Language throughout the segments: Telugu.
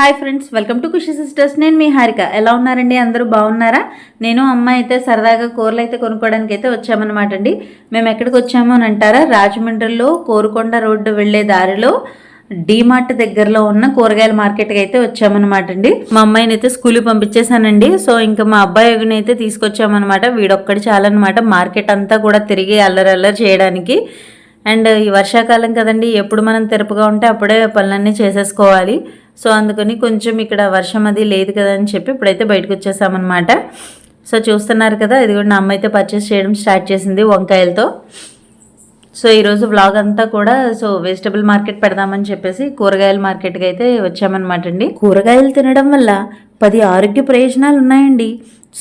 Hi friends welcome to Khushi sisters. నేను మీ హారిక. ఎలా ఉన్నారండి? అందరూ బాగున్నారా? నేను అమ్మ అయితే సరదాగా కూరలు అయితే కొనుక్కోవడానికి అయితే వచ్చామన్నమాట అండి. మేము ఎక్కడికి వచ్చాము అని అంటారా? రాజమండ్రిలో కోరుకొండ రోడ్డు వెళ్ళే దారిలో డీమార్ట్ దగ్గరలో ఉన్న కూరగాయల మార్కెట్కి అయితే వచ్చామన్నమాట అండి. మా అమ్మాయిని అయితే స్కూల్కి పంపించేశానండి. సో ఇంకా మా అబ్బాయిని అయితే తీసుకొచ్చామన్నమాట. వీడొక్కడి చాలన్నమాట. మార్కెట్ అంతా కూడా తిరిగి అల్లరి అల్లరి చేయడానికి. అండ్ ఈ వర్షాకాలం కదండి ఎప్పుడు మనం తెరపుగా ఉంటే అప్పుడే పనులన్నీ చేసేసుకోవాలి. సో అందుకని కొంచెం ఇక్కడ వర్షం అది లేదు కదా అని చెప్పి ఇప్పుడైతే బయటకు వచ్చేసామన్నమాట. సో చూస్తున్నారు కదా ఇది కూడా నా అమ్మ అయితే పర్చేస్ చేయడం స్టార్ట్ చేసింది వంకాయలతో. సో ఈరోజు వ్లాగ్ అంతా కూడా సో వెజిటబుల్ మార్కెట్ పెడదామని చెప్పేసి కూరగాయల మార్కెట్కి అయితే వచ్చామన్నమాట అండి. కూరగాయలు తినడం వల్ల పది ఆరోగ్య ప్రయోజనాలు ఉన్నాయండి.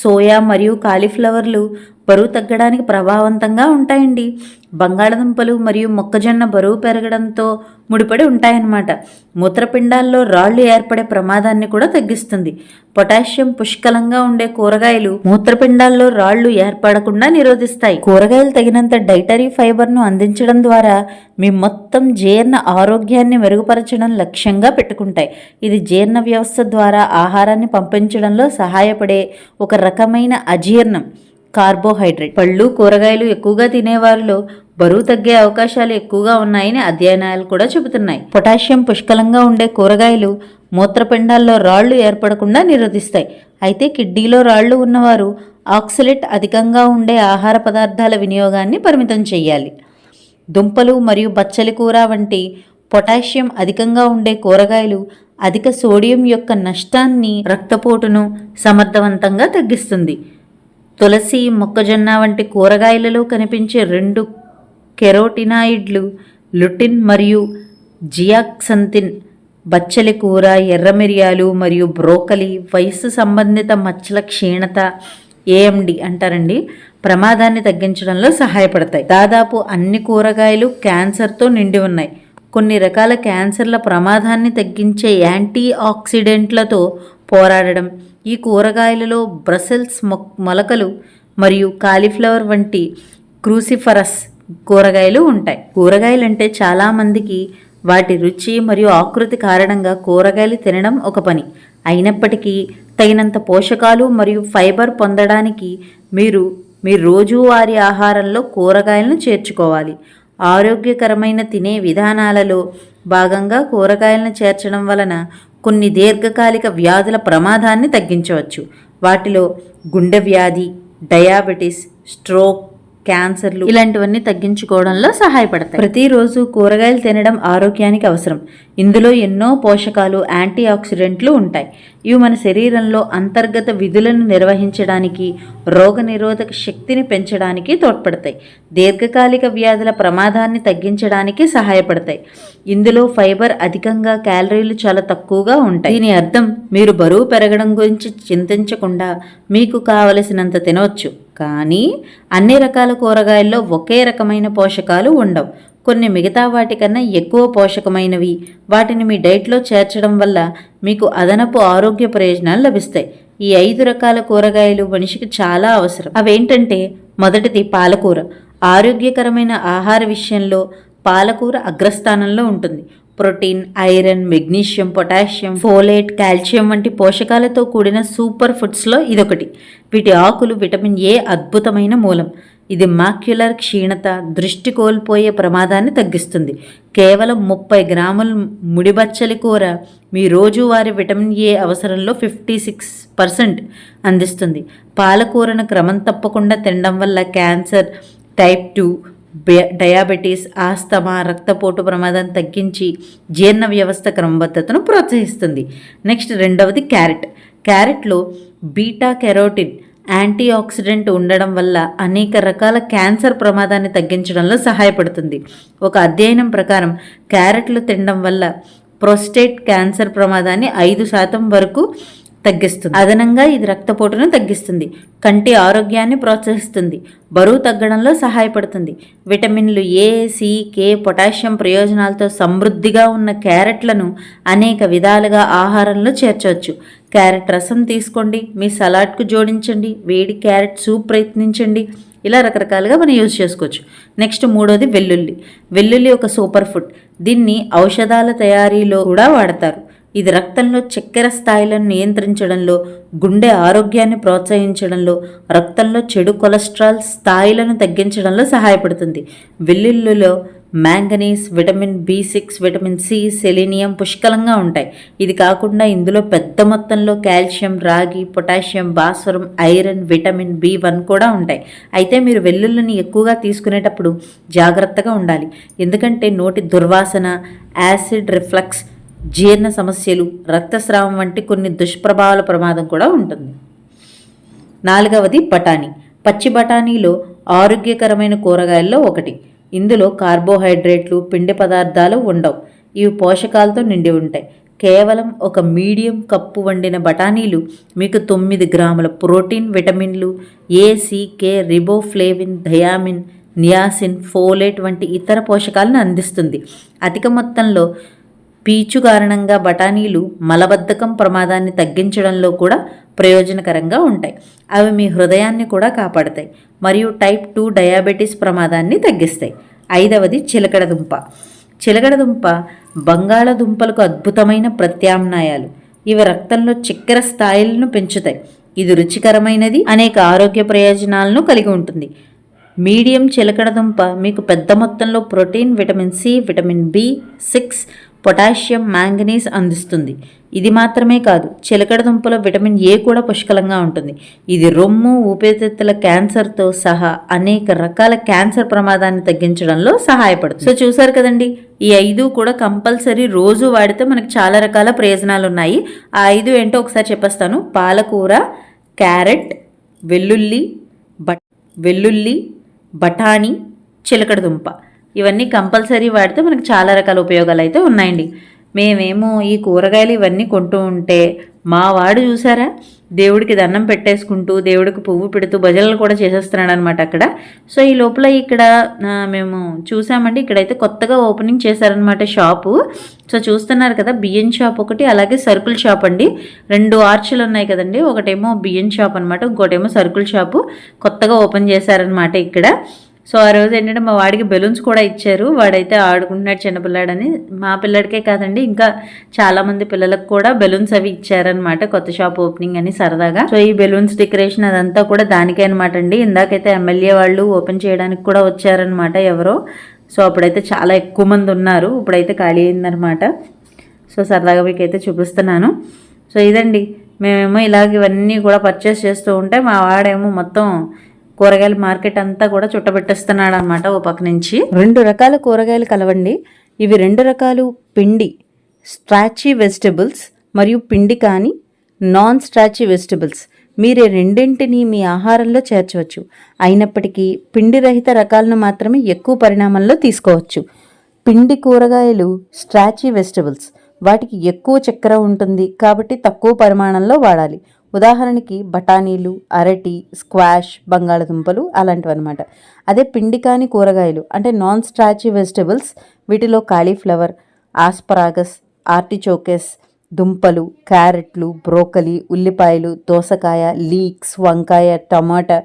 సోయా మరియు కాలీఫ్లవర్లు బరువు తగ్గడానికి ప్రభావవంతంగా ఉంటాయండి. బంగాళదుంపలు మరియు మొక్కజొన్న బరువు పెరగడంతో ముడిపడి ఉంటాయన్నమాట. మూత్రపిండాల్లో రాళ్ళు ఏర్పడే ప్రమాదాన్ని కూడా తగ్గిస్తుంది. పొటాషియం పుష్కలంగా ఉండే కూరగాయలు మూత్రపిండాల్లో రాళ్ళు ఏర్పడకుండా నిరోధిస్తాయి. కూరగాయలు తగినంత డైటరీ ఫైబర్ను అందించడం ద్వారా మీ మొత్తం జీర్ణ ఆరోగ్యాన్ని మెరుగుపరచడం లక్ష్యంగా పెట్టుకుంటాయి. ఇది జీర్ణ వ్యవస్థ ద్వారా ఆహారాన్ని పంపించడంలో సహాయపడే ఒక రకమైన అజీర్ణం. కార్బోహైడ్రేట్. పళ్ళు కూరగాయలు ఎక్కువగా తినేవారిలో బరువు తగ్గే అవకాశాలు ఎక్కువగా ఉన్నాయని అధ్యయనాలు కూడా చెబుతున్నాయి. పొటాషియం పుష్కలంగా ఉండే కూరగాయలు మూత్రపిండాల్లో రాళ్ళు ఏర్పడకుండా నిరోధిస్తాయి. అయితే కిడ్నీలో రాళ్ళు ఉన్నవారు ఆక్సిలేట్ అధికంగా ఉండే ఆహార పదార్థాల వినియోగాన్ని పరిమితం చేయాలి. దుంపలు మరియు బచ్చలి కూర వంటి పొటాషియం అధికంగా ఉండే కూరగాయలు అధిక సోడియం యొక్క నష్టాన్ని రక్తపోటును సమర్థవంతంగా తగ్గిస్తుంది. తులసి మొక్కజొన్న వంటి కూరగాయలలో కనిపించే రెండు కెరోటినాయిడ్లు లుటిన్ మరియు జియాక్సంతిన్ బచ్చలి కూర ఎర్ర మిరియాలు మరియు బ్రోకలి వయస్సు సంబంధిత మచ్చల క్షీణత ఏఎండి అంటారండి ప్రమాదాన్ని తగ్గించడంలో సహాయపడతాయి. దాదాపు అన్ని కూరగాయలు క్యాన్సర్తో నిండి ఉన్నాయి. కొన్ని రకాల క్యాన్సర్ల ప్రమాదాన్ని తగ్గించే యాంటీ ఆక్సిడెంట్లతో పోరాడడం. ఈ కూరగాయలలో బ్రసెల్స్ మొలకలు మరియు కాలీఫ్లవర్ వంటి క్రూసిఫరస్ కూరగాయలు ఉంటాయి. కూరగాయలు అంటే చాలామందికి వాటి రుచి మరియు ఆకృతి కారణంగా కూరగాయలు తినడం ఒక పని. అయినప్పటికీ తగినంత పోషకాలు మరియు ఫైబర్ పొందడానికి మీరు మీ రోజువారీ ఆహారంలో కూరగాయలను చేర్చుకోవాలి. ఆరోగ్యకరమైన తినే విధానాలలో భాగంగా కూరగాయలను చేర్చడం వలన కొన్ని దీర్ఘకాలిక వ్యాధుల ప్రమాదాన్ని తగ్గించవచ్చు. వాటిలో గుండె వ్యాధి డయాబెటీస్ స్ట్రోక్ క్యాన్సర్లు ఇలాంటివన్నీ తగ్గించుకోవడంలో సహాయపడతాయి. ప్రతిరోజు కూరగాయలు తినడం ఆరోగ్యానికి అవసరం. ఇందులో ఎన్నో పోషకాలు యాంటీ ఆక్సిడెంట్లు ఉంటాయి. ఇవి మన శరీరంలో అంతర్గత విధులను నిర్వహించడానికి రోగనిరోధక శక్తిని పెంచడానికి తోడ్పడతాయి. దీర్ఘకాలిక వ్యాధుల ప్రమాదాన్ని తగ్గించడానికి సహాయపడతాయి. ఇందులో ఫైబర్ అధికంగా క్యాలరీలు చాలా తక్కువగా ఉంటాయి. దీని అర్థం మీరు బరువు పెరగడం గురించి చింతించకుండా మీకు కావలసినంత తినవచ్చు. కానీ అన్ని రకాల కూరగాయల్లో ఒకే రకమైన పోషకాలు ఉండవు. కొన్ని మిగతా వాటికన్నా ఎక్కువ పోషకమైనవి. వాటిని మీ డైట్లో చేర్చడం వల్ల మీకు అదనపు ఆరోగ్య ప్రయోజనాలు లభిస్తాయి. ఈ ఐదు రకాల కూరగాయలు మనిషికి చాలా అవసరం. అవేంటంటే మొదటిది పాలకూర. ఆరోగ్యకరమైన ఆహార విషయంలో పాలకూర అగ్రస్థానంలో ఉంటుంది. Protein iron magnesium potassium folate calcium వంటి పోషకాలతో కూడిన సూపర్ ఫుడ్స్లో ఇదొకటి. వీటి ఆకులు విటమిన్ ఏ అద్భుతమైన మూలం. ఇది మాక్యులర్ క్షీణత దృష్టి కోల్పోయే ప్రమాదాన్ని తగ్గిస్తుంది. కేవలం ముప్పై గ్రాముల ముడిబచ్చలి కూర మీ రోజువారీ విటమిన్ ఏ అవసరంలో ఫిఫ్టీ సిక్స్ పర్సెంట్ అందిస్తుంది. పాలకూరను క్రమం తప్పకుండా తినడం వల్ల cancer type two diabetes asthma రక్తపోటు ప్రమాదం తగ్గించి జీర్ణ వ్యవస్థ క్రమబద్ధతను ప్రోత్సహిస్తుంది. నెక్స్ట్ రెండవది క్యారెట్. క్యారెట్లో బీటా కెరోటిన్ యాంటీ ఆక్సిడెంట్ ఉండడం వల్ల అనేక రకాల క్యాన్సర్ ప్రమాదాన్ని తగ్గించడంలో సహాయపడుతుంది. ఒక అధ్యయనం ప్రకారం క్యారెట్లు తినడం వల్ల ప్రొస్టేట్ క్యాన్సర్ ప్రమాదాన్ని ఐదు శాతం వరకు తగ్గిస్తుంది. అదనంగా ఇది రక్తపోటును తగ్గిస్తుంది. కంటి ఆరోగ్యాన్ని ప్రోత్సహిస్తుంది. బరువు తగ్గడంలో సహాయపడుతుంది. విటమిన్లు ఏ సి కే పొటాషియం ప్రయోజనాలతో సమృద్ధిగా ఉన్న క్యారెట్లను అనేక విధాలుగా ఆహారంలో చేర్చవచ్చు. క్యారెట్ రసం తీసుకోండి మీ సలాడ్కు జోడించండి వేడి క్యారెట్ సూప్ ప్రయత్నించండి. ఇలా రకరకాలుగా మనం యూజ్ చేసుకోవచ్చు. నెక్స్ట్ మూడోది వెల్లుల్లి. వెల్లుల్లి ఒక సూపర్ ఫుడ్. దీన్ని ఔషధాల తయారీలో కూడా వాడతారు. ఇది రక్తంలో చక్కెర స్థాయిలను నియంత్రించడంలో గుండె ఆరోగ్యాన్ని ప్రోత్సహించడంలో రక్తంలో చెడు కొలెస్ట్రాల్ స్థాయిలను తగ్గించడంలో సహాయపడుతుంది. వెల్లుల్లిలో manganese vitamin B six vitamin C selenium పుష్కలంగా ఉంటాయి. ఇది కాకుండా ఇందులో పెద్ద మొత్తంలో కాల్షియం రాగి పొటాషియం భాస్వరం ఐరన్ విటమిన్ బి వన్ కూడా ఉంటాయి. అయితే మీరు వెల్లుల్లిని ఎక్కువగా తీసుకునేటప్పుడు జాగ్రత్తగా ఉండాలి. ఎందుకంటే నోటి దుర్వాసన యాసిడ్ రిఫ్లక్స్ జీర్ణ సమస్యలు రక్తస్రావం వంటి కొన్ని దుష్ప్రభావాల ప్రమాదం కూడా ఉంటుంది. నాలుగవది బఠానీ. పచ్చి బఠానీలో ఆరోగ్యకరమైన కూరగాయల్లో ఒకటి. ఇందులో కార్బోహైడ్రేట్లు పిండి పదార్థాలు ఉండవు. ఇవి పోషకాలతో నిండి ఉంటాయి. కేవలం ఒక మీడియం కప్పు వండిన బఠానీలు మీకు తొమ్మిది గ్రాముల ప్రోటీన్ విటమిన్లు A C K K riboflavin thiamine niacin folate వంటి ఇతర పోషకాలను అందిస్తుంది. అధిక మొత్తంలో పీచు కారణంగా బఠానీలు మలబద్ధకం ప్రమాదాన్ని తగ్గించడంలో కూడా ప్రయోజనకరంగా ఉంటాయి. అవి మీ హృదయాన్ని కూడా కాపాడతాయి మరియు టైప్ టూ డయాబెటీస్ ప్రమాదాన్ని తగ్గిస్తాయి. ఐదవది చిలకడదుంప. చిలకడదుంప బంగాళదుంపలకు అద్భుతమైన ప్రత్యామ్నాయాలు. ఇవి రక్తంలో చక్కెర స్థాయిలను పెంచుతాయి. ఇది రుచికరమైనది అనేక ఆరోగ్య ప్రయోజనాలను కలిగి ఉంటుంది. మీడియం చిలకడదుంప మీకు పెద్ద మొత్తంలో protein vitamin C vitamin B six potassium manganese అందిస్తుంది. ఇది మాత్రమే కాదు చిలకడ దుంపలో విటమిన్ ఏ కూడా పుష్కలంగా ఉంటుంది. ఇది రొమ్ము ఊపిరితిత్తుల క్యాన్సర్తో సహా అనేక రకాల క్యాన్సర్ ప్రమాదాన్ని తగ్గించడంలో సహాయపడుతుంది. సో చూసారు కదండి ఈ ఐదు కూడా కంపల్సరీ రోజు వాడితే మనకు చాలా రకాల ప్రయోజనాలు ఉన్నాయి. ఆ ఐదు ఏంటో ఒకసారి చెప్పేస్తాను. పాలకూర క్యారెట్ వెల్లుల్లి బట్ వెల్లుల్లి బఠానీ చిలకడ దుంప. ఇవన్నీ కంపల్సరీ వాడితే మనకు చాలా రకాల ఉపయోగాలు అయితే ఉన్నాయండి. మేమేమో ఈ కూరగాయలు ఇవన్నీ కొంటూ ఉంటే మా వాడు చూసారా? దేవుడికి దండం పెట్టేసుకుంటూ దేవుడికి పువ్వు పెడుతూ భజనలు కూడా చేసేస్తున్నాడు అనమాట అక్కడ. సో ఈ లోపల ఇక్కడ మేము చూసామండి. ఇక్కడైతే కొత్తగా ఓపెనింగ్ చేశారనమాట షాపు. సో చూస్తున్నారు కదా బియ్యం షాప్ ఒకటి అలాగే సరుకుల్ షాప్ అండి. రెండు ఆర్చులు ఉన్నాయి కదండి. ఒకటేమో బియ్యం షాప్ అనమాట ఇంకోటేమో సరుకుల్ షాపు. కొత్తగా ఓపెన్ చేశారనమాట ఇక్కడ. సో ఆ రోజు ఏంటంటే మా వాడికి బెలూన్స్ కూడా ఇచ్చారు. వాడైతే ఆడుకుంటున్నాడు చిన్నపిల్లాడని. మా పిల్లడికే కాదండి ఇంకా చాలామంది పిల్లలకు కూడా బెలూన్స్ అవి ఇచ్చారనమాట కొత్త షాప్ ఓపెనింగ్ అని సరదాగా. సో ఈ బెలూన్స్ డెకరేషన్ అదంతా కూడా దానికే అనమాట అండి. ఇందాకైతే ఎమ్మెల్యే వాళ్ళు ఓపెన్ చేయడానికి కూడా వచ్చారనమాట ఎవరో. సో అప్పుడైతే చాలా ఎక్కువ మంది ఉన్నారు. ఇప్పుడైతే ఖాళీ అయిందనమాట సో సరదాగా మీకైతే చూపిస్తున్నాను. సో ఇదండి మేమేమో ఇలాగ ఇవన్నీ కూడా పర్చేస్ చేస్తూ ఉంటే మా వాడేమో మొత్తం కూరగాయల మార్కెట్ అంతా కూడా చుట్టబెట్టేస్తున్నాడు అనమాట ఓ పక్క నుంచి. రెండు రకాల కూరగాయలు కలవండి. ఇవి రెండు రకాలు పిండి స్ట్రాచీ వెజిటబుల్స్ మరియు పిండి కానీ నాన్ స్ట్రాచీ వెజిటబుల్స్. మీరు రెండింటిని మీ ఆహారంలో చేర్చవచ్చు. అయినప్పటికీ పిండి రహిత రకాలను మాత్రమే ఎక్కువ పరిణామంలో తీసుకోవచ్చు. పిండి కూరగాయలు స్ట్రాచీ వెజిటబుల్స్. వాటికి ఎక్కువ చక్కెర ఉంటుంది కాబట్టి తక్కువ పరిమాణంలో వాడాలి. ఉదాహరణకి బఠానీలు అరటి స్క్వాష్ బంగాళదుంపలు అలాంటివి అనమాట అదే పిండి కాని కూరగాయలు అంటే నాన్ స్ట్రాచీ వెజిటబుల్స్ వీటిలో కాలీఫ్లవర్ ఆస్పరాగస్ ఆర్టిచోకెస్ దుంపలు క్యారెట్లు బ్రోకలి ఉల్లిపాయలు దోసకాయ లీక్స్ వంకాయ టమాటా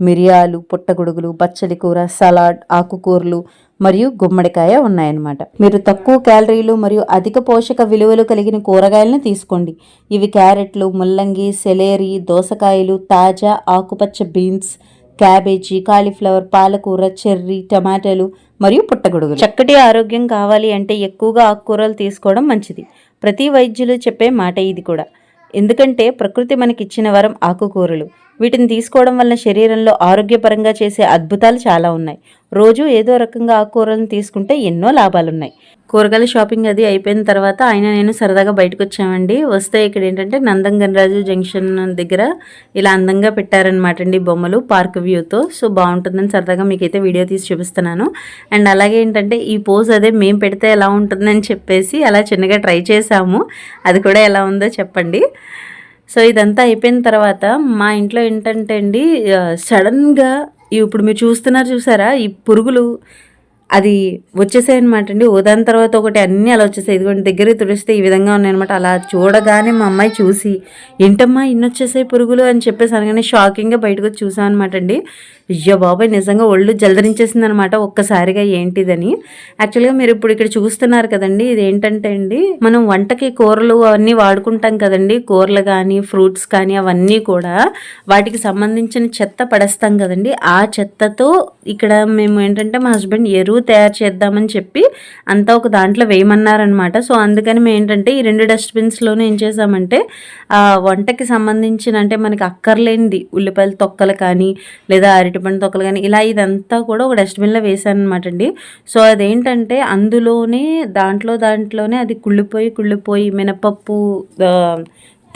మిరియాలు పుట్టగొడుగులు బచ్చలి కూర సలాడ్ ఆకుకూరలు మరియు గుమ్మడికాయ ఉన్నాయన్నమాట. మీరు తక్కువ క్యాలరీలు మరియు అధిక పోషక విలువలు కలిగిన కూరగాయలను తీసుకోండి. ఇవి క్యారెట్లు ముల్లంగి సెలేరి దోసకాయలు తాజా ఆకుపచ్చ బీన్స్ క్యాబేజీ కాలీఫ్లవర్ పాలకూర చెర్రీ టమాటాలు మరియు పుట్టగొడుగులు. చక్కటి ఆరోగ్యం కావాలి అంటే ఎక్కువగా ఆకుకూరలు తీసుకోవడం మంచిది. ప్రతి వైద్యులు చెప్పే మాట ఇది కూడా. ఎందుకంటే ప్రకృతి మనకిచ్చిన వరం ఆకుకూరలు. వీటిని తీసుకోవడం వల్ల శరీరంలో ఆరోగ్యపరంగా చేసే అద్భుతాలు చాలా ఉన్నాయి. రోజు ఏదో రకంగా ఆకుకూరలను తీసుకుంటే ఎన్నో లాభాలున్నాయి. కూరగాయల షాపింగ్ అది అయిపోయిన తర్వాత ఆయన నేను సరదాగా బయటకు వచ్చామండి వస్తే ఇక్కడ ఏంటంటే నందం గణరాజు జంక్షన్ దగ్గర ఇలా అందంగా పెట్టారనమాట అండి బొమ్మలు పార్క్ వ్యూతో. సో బాగుంటుందని సరదాగా మీకైతే వీడియో తీసి చూపిస్తున్నాను. అండ్ అలాగే ఏంటంటే ఈ పోజ్ అదే మేము పెడితే ఎలా ఉంటుందని చెప్పేసి అలా చిన్నగా ట్రై చేసాము అది కూడా ఎలా ఉందో చెప్పండి. సో ఇదంతా అయిపోయిన తర్వాత మా ఇంట్లో ఏంటంటే అండి సడన్గా ఇప్పుడు మీరు చూస్తున్నారు చూసారా? ఈ పురుగులు అది వచ్చేసాయి అనమాట అండి. ఉదయం తర్వాత ఒకటి అన్నీ అలా వచ్చేసాయి. ఇదిగోండి దగ్గర తుడిస్తే ఈ విధంగా ఉన్నాయన్నమాట. అలా చూడగానే మా అమ్మాయి చూసి ఏంటమ్మా ఇన్ని వచ్చేసాయి పురుగులు? అని చెప్పేసి అనగానే షాకింగ్గా బయటకు వచ్చి చూసాం అనమాట అండి. అయ్యో బాబాయ్ నిజంగా ఒళ్ళు జలదరించేసింది అనమాట ఒక్కసారిగా ఏంటిదని. యాక్చువల్గా మీరు ఇప్పుడు ఇక్కడ చూస్తున్నారు కదండి ఇది ఏంటంటే అండి మనం వంటకి కూరలు అవన్నీ వాడుకుంటాం కదండి. కూరలు కానీ ఫ్రూట్స్ కానీ అవన్నీ కూడా వాటికి సంబంధించిన చెత్త పడేస్తాం కదండి. ఆ చెత్తతో ఇక్కడ మేము ఏంటంటే మా హస్బెండ్ ఎరువు తయారు చేద్దామని చెప్పి అంతా ఒక దాంట్లో వేయమన్నారనమాట సో అందుకని మేము ఏంటంటే ఈ రెండు డస్ట్బిన్స్లోనే ఏం చేసామంటే వంటకి సంబంధించిన అంటే మనకి అక్కర్లేనిది ఉల్లిపాయల తొక్కలు కానీ లేదా అరటిపండు తొక్కలు కానీ ఇలా ఇదంతా కూడా ఒక డస్ట్బిన్లో వేసాను అనమాట అండి. సో అదేంటంటే అందులోనే దాంట్లో దాంట్లోనే అది కుళ్ళిపోయి కుళ్ళిపోయి మినపప్పు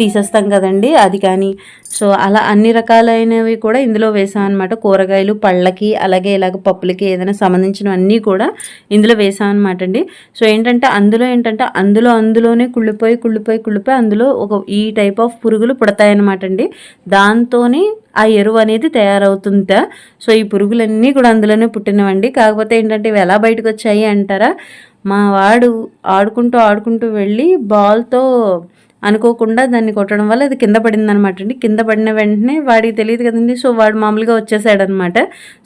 తీసేస్తాం కదండి అది కానీ. సో అలా అన్ని రకాలైనవి కూడా ఇందులో వేసాం అనమాట కూరగాయలు పళ్ళకి అలాగే ఇలాగ పప్పులకి ఏదైనా సంబంధించినవన్నీ కూడా ఇందులో వేసాం అనమాట అండి. సో ఏంటంటే అందులో ఏంటంటే అందులో అందులోనే కుళ్ళిపోయి కుళ్ళిపోయి కుళ్ళిపోయి అందులో ఒక ఈ టైప్ ఆఫ్ పురుగులు పుడతాయన్నమాట అండి. దాంతోనే ఆ ఎరువు అనేది తయారవుతుంది సో ఈ పురుగులన్నీ కూడా అందులోనే పుట్టినవండి. కాకపోతే ఏంటంటే ఇవి ఎలా బయటకు వచ్చాయి అంటారా? మా వాడు ఆడుకుంటూ ఆడుకుంటూ వెళ్ళి బాల్తో అనుకోకుండా దాన్ని కొట్టడం వల్ల అది కింద పడింది అనమాట అండి. కింద పడిన వెంటనే వాడికి తెలియదు కదండి. సో వాడు మామూలుగా వచ్చేసాడనమాట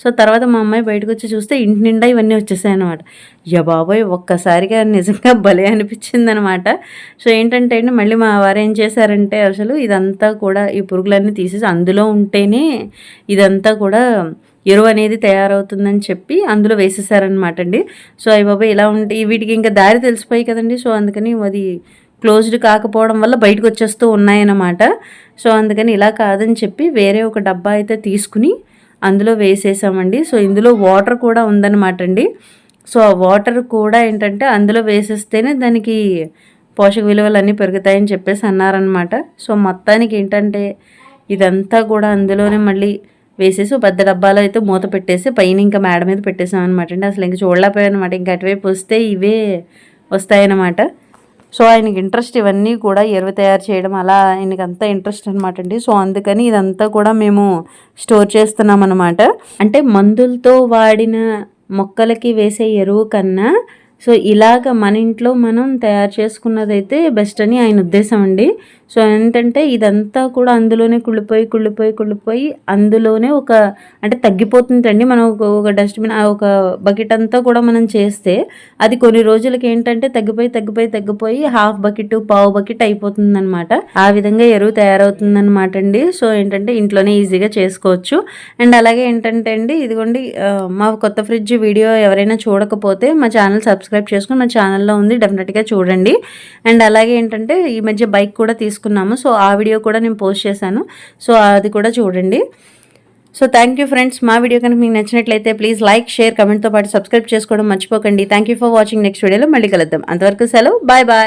సో తర్వాత మా అమ్మాయి బయటకు వచ్చి చూస్తే ఇంటి నిండా ఇవన్నీ వచ్చేసాయి అనమాట యా బాబోయ్ ఒక్కసారిగా నిజంగా భలే అనిపించింది అనమాట సో ఏంటంటే అండి మళ్ళీ మా వారు ఏం చేశారంటే అసలు ఇదంతా కూడా ఈ పురుగులన్నీ తీసేసి అందులో ఉంటేనే ఇదంతా కూడా ఎరువు అనేది తయారవుతుందని చెప్పి అందులో వేసేసారనమాట అండి. సో అవి బాబాయ్ ఇలా ఉంటే వీటికి ఇంకా దారి తెలిసిపోయి కదండి. సో అందుకని అది క్లోజ్డ్ కాకపోవడం వల్ల బయటకు వచ్చేస్తూ ఉన్నాయన్నమాట. సో అందుకని ఇలా కాదని చెప్పి వేరే ఒక డబ్బా అయితే తీసుకుని అందులో వేసేసామండి. సో ఇందులో వాటర్ కూడా ఉందన్నమాట అండి. సో ఆ వాటర్ కూడా ఏంటంటే అందులో వేసేస్తేనే దానికి పోషక విలువలు అన్నీ పెరుగుతాయని చెప్పేసి అన్నారనమాట సో మొత్తానికి ఏంటంటే ఇదంతా కూడా అందులోనే మళ్ళీ వేసేసి పెద్ద డబ్బాలో అయితే మూత పెట్టేసి పైన ఇంకా మేడ మీద పెట్టేసాం అనమాట అండి. అసలు ఇంకా చూడలేకపోయానమాట ఇంకా అటువైపు వస్తే ఇవే వస్తాయన్నమాట. సో ఆయనకి ఇంట్రెస్ట్ ఇవన్నీ కూడా ఎరువు తయారు చేయడం అలా ఆయనకి అంతా ఇంట్రెస్ట్ అనమాట అండి. సో అందుకని ఇదంతా కూడా మేము స్టోర్ చేస్తున్నాం అనమాట అంటే మందులతో వాడిన మొక్కలకి వేసే ఎరువు కన్నా సో ఇలాగ మన ఇంట్లో మనం తయారు చేసుకున్నదైతే బెస్ట్ అని ఆయన ఉద్దేశం అండి. సో ఏంటంటే ఇదంతా కూడా అందులోనే కుళ్ళిపోయి కుళ్ళిపోయి కుళ్ళిపోయి అందులోనే ఒక అంటే తగ్గిపోతుందండి మనం ఒక డస్ట్బిన్ ఒక బకెట్ అంతా కూడా మనం చేస్తే అది కొన్ని రోజులకి ఏంటంటే తగ్గిపోయి తగ్గిపోయి తగ్గిపోయి హాఫ్ బకెట్ పావు బకెట్ అయిపోతుంది అనమాట ఆ విధంగా ఎరువు తయారవుతుంది అనమాట అండి. సో ఏంటంటే ఇంట్లోనే ఈజీగా చేసుకోవచ్చు. అండ్ అలాగే ఏంటంటే అండి ఇదిగోండి మా కొత్త ఫ్రిడ్జ్ వీడియో ఎవరైనా చూడకపోతే మా ఛానల్ సబ్స్క్రైబ్ చేసుకుని మా ఛానల్లో ఉంది డెఫినెట్గా చూడండి. అండ్ అలాగే ఏంటంటే ఈ మధ్య బైక్ కూడా తీసుకు తీసుకున్నాము. సో ఆ వీడియో కూడా నేను పోస్ట్ చేశాను. సో అది కూడా చూడండి. సో థ్యాంక్ యూ ఫ్రెండ్స్ మా వీడియో కనుక మీకు నచ్చినట్లయితే ప్లీజ్ లైక్ షేర్ కమెంట్తో పాటు సబ్స్క్రైబ్ చేసుకోవడం మర్చిపోకండి. Thank you for watching next వీడియోలో మళ్ళీ కలుద్దాం. అంతవరకు సెలవు. Bye bye